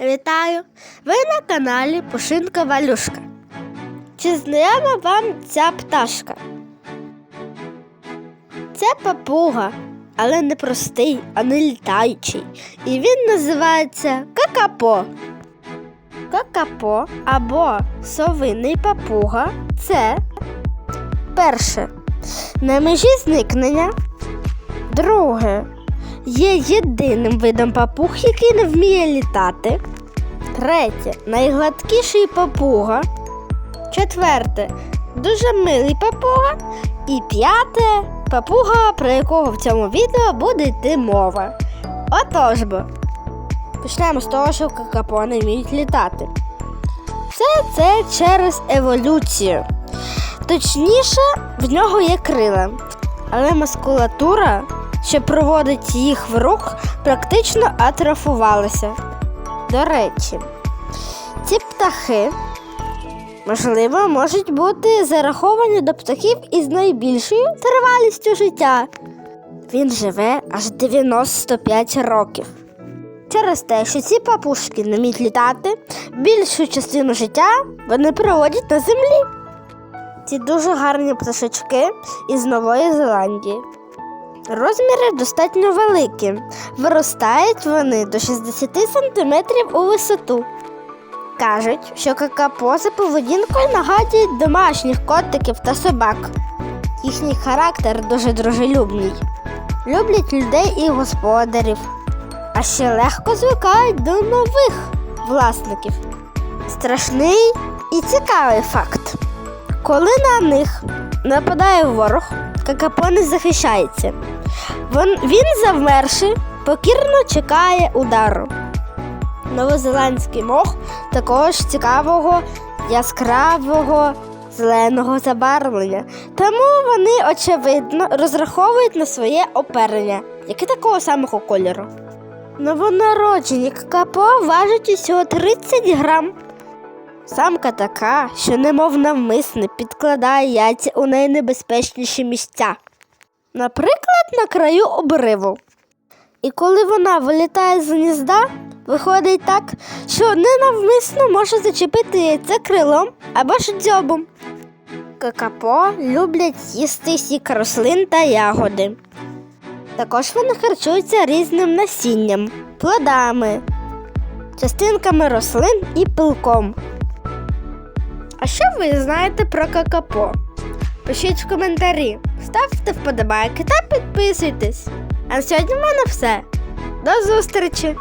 Вітаю! Ви на каналі Пушинка Валюшка. Чи знайома вам ця пташка? Це папуга, але не простий, а не літаючий. І він називається какапо. Какапо або совиний папуга це перше на межі зникнення. Друге є єдиним видом папуг, який не вміє літати. Третє найгладкіший папуга. Четверте дуже милий папуга. І п'яте папуга, про якого в цьому відео буде йти мова. Отож бо. Почнемо з того, що какапо не вміють літати. Все це через еволюцію. Точніше, в нього є крила, але мускулатура, що проводить їх в рух, практично атрофувалася. До речі, ці птахи, можливо, можуть бути зараховані до птахів із найбільшою тривалістю життя. Він живе аж 95 років. Через те, що ці папушки не вміють літати, більшу частину життя вони проводять на землі. Ці дуже гарні пташечки із Нової Зеландії. Розміри достатньо великі. Виростають вони до 60 см у висоту. Кажуть, що какапо за поведінкою нагадують домашніх котиків та собак. Їхній характер дуже дружелюбний. Люблять людей і господарів, а ще легко звикають до нових власників. Страшний і цікавий факт. Коли на них нападає ворог, какапо не захищається. Він завмерши, покірно чекає удару. Новозеландський мох також цікавого яскравого зеленого забарвлення. Тому вони, очевидно, розраховують на своє оперення, яке такого самого кольору. Новонароджені какапо важать усього 30 грам. Самка така, що немов навмисне підкладає яйця у найнебезпечніші місця. Наприклад, на краю обриву. І коли вона вилітає з гнізда, виходить так, що ненавмисно може зачепити яйце крилом або ж дзьобом. Какапо люблять їсти сік рослин та ягоди. Також вони харчуються різним насінням, плодами, частинками рослин і пилком. А що ви знаєте про какапо? Пишіть в коментарі, ставте вподобайки та підписуйтесь. А сьогодні в мене все. До зустрічі!